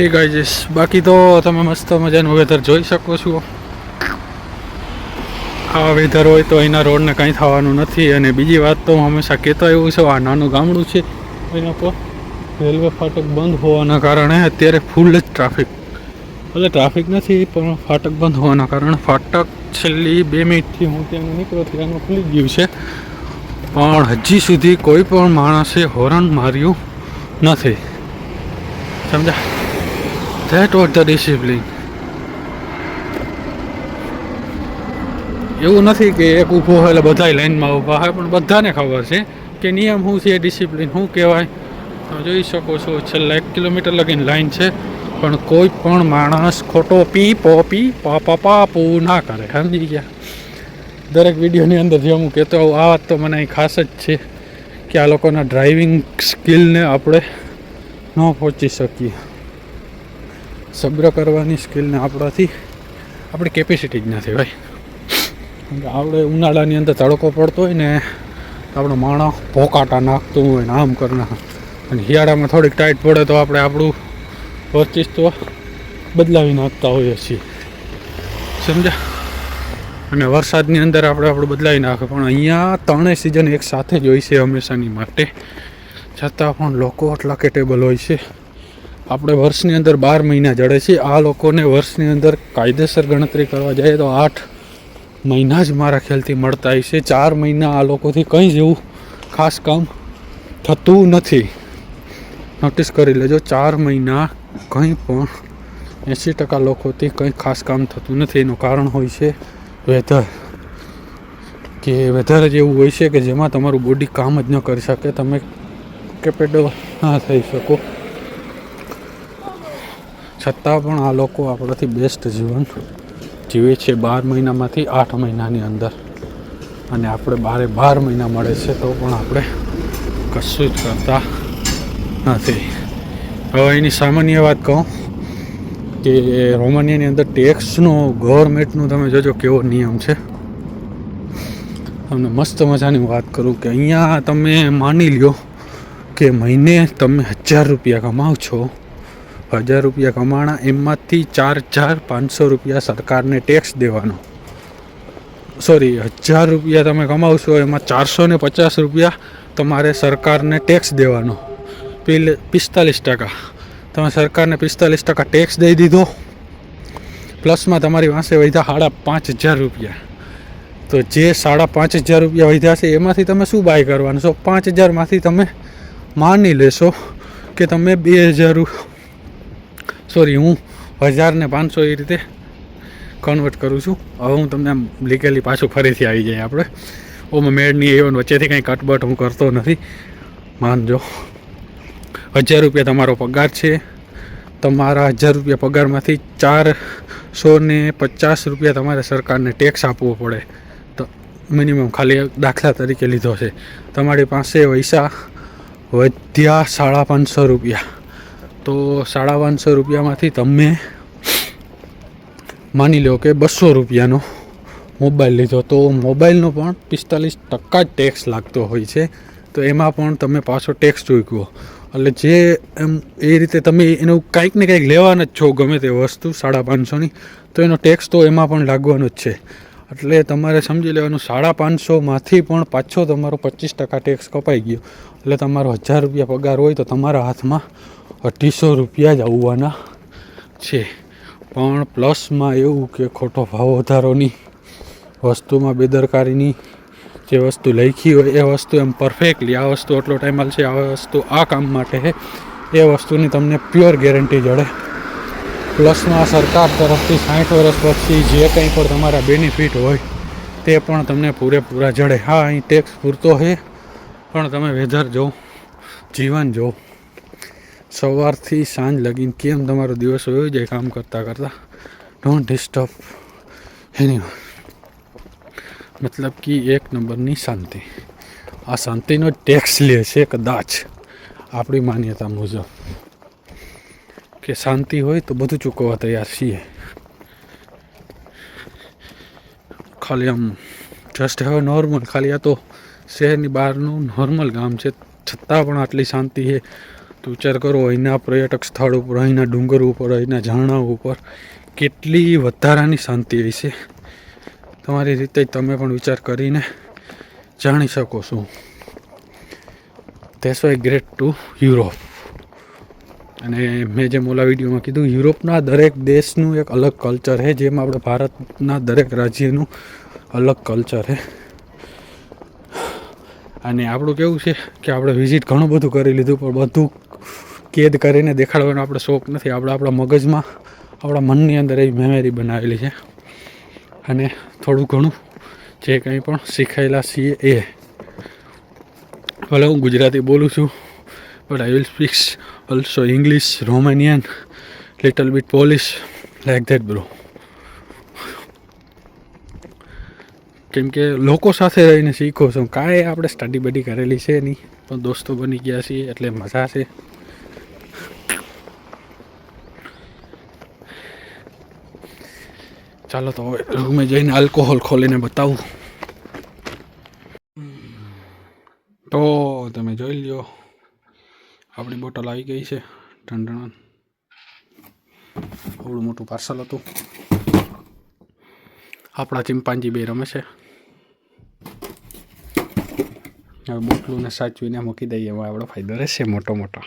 હે ગાઈજીસ બાકી તો તમે મસ્ત મજાનું વેધર જોઈ શકો છો. આ વેધર હોય તો અહીંના રોડને કંઈ થવાનું નથી અને બીજી વાત તો હું હંમેશા કહેતો એવું છે, આ નાનું ગામડું છે. એના પર રેલવે ફાટક બંધ હોવાના કારણે અત્યારે ફૂલ જ ટ્રાફિક એટલે ટ્રાફિક નથી, પણ ફાટક બંધ હોવાના કારણે ફાટક છેલ્લી બે મિનિટથી હું ત્યાંનું નીકળ્યો ત્યાંનું ખુલી ગયું છે. પણ હજી સુધી કોઈ પણ માણસે હોર્ન માર્યું નથી. સમજા ધેટ was ધ discipline. એવું નથી કે એક ઊભો હોય એટલે બધાય લાઈનમાં ઊભા હોય, પણ બધાને ખબર છે કે નિયમ શું છે ડિસિપ્લિન શું કહેવાય. તમે જોઈ શકો છો, છેલ્લા એક કિલોમીટર લગીને લાઈન છે, પણ કોઈ પણ માણસ ખોટો પી, પોપી પાપા પાપુ ના કરે. સમજી ગયા? દરેક વિડીયોની અંદર જે હું કહેતો હોઉં આ વાત તો મને અહીં ખાસ જ છે કે આ લોકોના ડ્રાઇવિંગ સ્કિલને આપણે ન પહોંચી શકીએ. સબ્ર કરવાની સ્કિલને આપણાથી આપણી કેપેસિટી જ નથી ભાઈ. આપણે ઉનાળાની અંદર તડકો પડતો હોય ને આપણો માણસ ભોકાટા નાખતું હોય ને આમ કરના. અને શિયાળામાં થોડીક ટાઈટ પડે તો આપણે આપણું વર્ચસ્વ બદલાવી નાખતા હોઈએ છીએ. સમજ્યા? અને વરસાદની અંદર આપણે આપણું બદલાવી નાખે, પણ અહીંયા ત્રણેય સિઝન એક સાથે જ હોય છે હંમેશાની માટે. છતાં પણ લોકો આટલા કેટેબલ હોય છે. આપણે વર્ષની અંદર બાર મહિના જડે છે. આ લોકોને વર્ષની અંદર કાયદેસર ગણતરી કરવા જઈએ તો આઠ મહિના જ મારા ખ્યાલથી મળતા છે ચાર મહિના આ લોકોથી કંઈ જ એવું ખાસ કામ થતું નથી. નોટિસ કરી લેજો, ચાર મહિના કંઈ પણ એંસી ટકા લોકોથી કંઈ ખાસ કામ થતું નથી. એનું કારણ હોય છે વેધર. કે વેધર જ એવું હોય છે કે જેમાં તમારું બોડી કામ જ ન કરી શકે. તમે કેપેડો ના થઈ શકો. છતાં પણ આ લોકો આપણાથી બેસ્ટ જીવન જીવે છે બાર મહિનામાંથી આઠ મહિનાની અંદર. અને આપણે બારે બાર મહિના મળે છે તો પણ આપણે કશું જ કરતા નથી. હવે એની સામાન્ય વાત કહું કે રોમાનિયાની અંદર ટેક્સનો, ગવર્મેન્ટનું તમે જોજો કેવો નિયમ છે. તમને મસ્ત મજાની વાત કરું કે અહીંયા તમે માની લ્યો કે મહિને તમે હજાર રૂપિયા કમાવ છો. હજાર રૂપિયા કમાણા, એમાંથી ચાર હજાર પાંચસો રૂપિયા સરકારને ટેક્સ દેવાનો. સોરી હજાર રૂપિયા તમે કમાવશો, એમાં ચારસો ને પચાસ રૂપિયા તમારે સરકારને ટેક્સ દેવાનો. પિલ, પિસ્તાલીસ ટકા. તમે સરકારને પિસ્તાલીસ ટકા ટેક્સ દઈ દીધો. પ્લસમાં તમારી પાસે વધ્યા સાડા પાંચ હજાર રૂપિયા. તો જે સાડા પાંચ હજાર રૂપિયા વધ્યા છે, એમાંથી તમે શું બાય કરવાનું? છો પાંચ હજારમાંથી તમે માની લેશો કે તમે બે હજાર સોરી, હું હજાર ને પાંચસો એ રીતે કન્વર્ટ કરું છું. હવે હું તમને આમ લીગલી પાછું ફરીથી આવી જાય આપણે. ઓમાં મેળની એવન વચ્ચેથી કંઈ કટબટ હું કરતો નથી. માનજો હજાર રૂપિયા તમારો પગાર છે. તમારા હજાર રૂપિયા પગારમાંથી ચારસો ને પચાસ રૂપિયા તમારે સરકારને ટેક્સ આપવો પડે. તો મિનિમમ ખાલી દાખલા તરીકે લીધો છે. તમારી પાસે પૈસા વધ્યા સાડા પાંચસો રૂપિયા. તો સાડા પાંચસો રૂપિયામાંથી તમે માની લો કે બસો રૂપિયાનો મોબાઈલ લીધો. તો મોબાઈલનો પણ પિસ્તાલીસ ટકા જ ટેક્સ લાગતો હોય છે. તો એમાં પણ તમે પાછો ટેક્સ ચૂકવો એટલે જે એમ એ રીતે તમે એનું કાંઈક ને કંઈક લેવાના જ છો ગમે તે વસ્તુ સાડા પાંચસોની. તો એનો ટેક્સ તો એમાં પણ લાગવાનો જ છે. એટલે તમારે સમજી લેવાનું સાડા પાંચસોમાંથી પણ પાછો તમારો પચીસ ટકા ટેક્સ કપાઈ ગયો. એટલે તમારો હજાર રૂપિયા પગાર હોય તો તમારા હાથમાં અઢીસો રૂપિયા જ આવવાના છે. પણ પ્લસમાં એવું કે ખોટો ભાવ વધારોની વસ્તુમાં બેદરકારીની જે વસ્તુ લખી હોય, એ વસ્તુ એમ પરફેક્ટલી આ વસ્તુ આટલો ટાઈમ હાલશે આ વસ્તુ આ કામ માટે છે, એ વસ્તુની તમને પ્યોર ગેરંટી જડે. પ્લસમાં સરકાર તરફથી સાઠ વર્ષ પછી જે કંઈ પણ તમારા બેનિફિટ હોય, તે પણ તમને પૂરેપૂરા જડે. હા, અહીં ટેક્સ પૂરતો છે, પણ તમે વેધર જો જીવન જો સવારથી સાંજ લગીને કેમ તમારો દિવસ હોય જાય કામ કરતાં કરતાં? ડોન્ટ ડિસ્ટર્બ એની મતલબ કે એક નંબરની શાંતિ. આ શાંતિનો ટેક્સ લે છે કદાચ આપણી માન્યતા મુજબ. કે શાંતિ હોય તો બધું ચૂકવવા તૈયાર છીએ. ખાલી આમ જસ્ટ હવે નોર્મલ ખાલી આ તો શહેરની બહારનું નોર્મલ ગામ છે. છતાં પણ આટલી શાંતિ છે. તો વિચાર કરો, અહીંના પર્યટક સ્થળ ઉપર, અહીંના ડુંગર ઉપર, અહીંના ઝરણા ઉપર કેટલી વધારાની શાંતિ હશે તમારી રીતે તમે પણ વિચાર કરીને જાણી શકો છો. That's why great to Europe અને મેં જેમ ઓલા વિડીયોમાં કીધું, યુરોપના દરેક દેશનું એક અલગ કલ્ચર છે, જેમ આપણે ભારતના દરેક રાજ્યનું અલગ કલ્ચર છે. અને આપણું કેવું છે કે આપણે વિઝિટ ઘણું બધું કરી લીધું, પણ બધું કેદ કરીને દેખાડવાનો આપણો શોખ નથી. આપણે આપણા મગજમાં, આપણા મનની અંદર એવી મેમરી બનાવેલી છે. અને થોડું ઘણું જે કંઈ પણ શીખાયેલા છીએ એ. ભલે હું ગુજરાતી બોલું છું but I will speaks also English Romanian little bit Polish like that bro કેમ કે લોકો સાથે રહીને શીખો છો. કાંઈ આપણે સ્ટડી બડી કરેલી છે નહીં, પણ દોસ્તો બની ગયા છીએ, એટલે મજા છે. ચાલો તો હવે રૂમે જઈને આલ્કોહોલ ખોલીને બતાવું. તો તમે જોઈ લ્યો, આપણી બોટલ આવી ગઈ છે ઠંડણ થોડું મોટું પાર્સલ હતું. આપણા ચિંપાંજી બે રમે છે. હવે બોટલું ને સાચવીને મૂકી દઈએ એમાં આપણો ફાયદો રહેશે મોટો મોટો